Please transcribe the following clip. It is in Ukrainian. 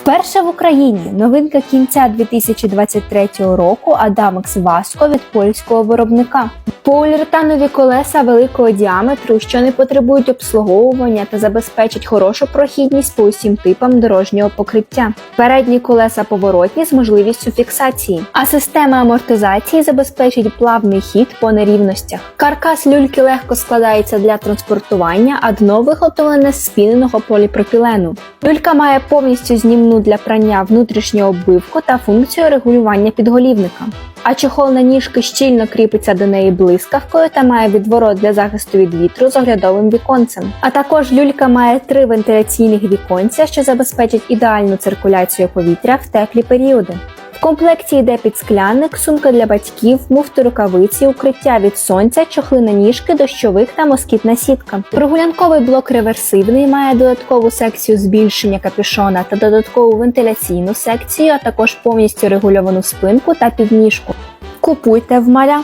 Вперше в Україні новинка кінця 2023 року Адамекс Васко від польського виробника. Поліуретанові колеса великого діаметру, що не потребують обслуговування та забезпечать хорошу прохідність по усім типам дорожнього покриття. Передні колеса поворотні з можливістю фіксації, а система амортизації забезпечить плавний хід по нерівностях. Каркас люльки легко складається для транспортування, а дно виготовлене з спіненого поліпропілену. Люлька має повністю знімну для прання внутрішнього оббивку та функцію регулювання підголівника. А чохол на ніжки щільно кріпиться до неї блискавкою та має відворот для захисту від вітру з оглядовим віконцем. А також люлька має три вентиляційних віконця, що забезпечать ідеальну циркуляцію повітря в теплі періоди. В комплекті йде підскляник, сумка для батьків, муфти рукавиці, укриття від сонця, чохли на ніжки, дощовик та москітна сітка. Прогулянковий блок реверсивний має додаткову секцію збільшення капюшона та додаткову вентиляційну секцію, а також повністю регульовану спинку та підніжку. Купуйте в маля.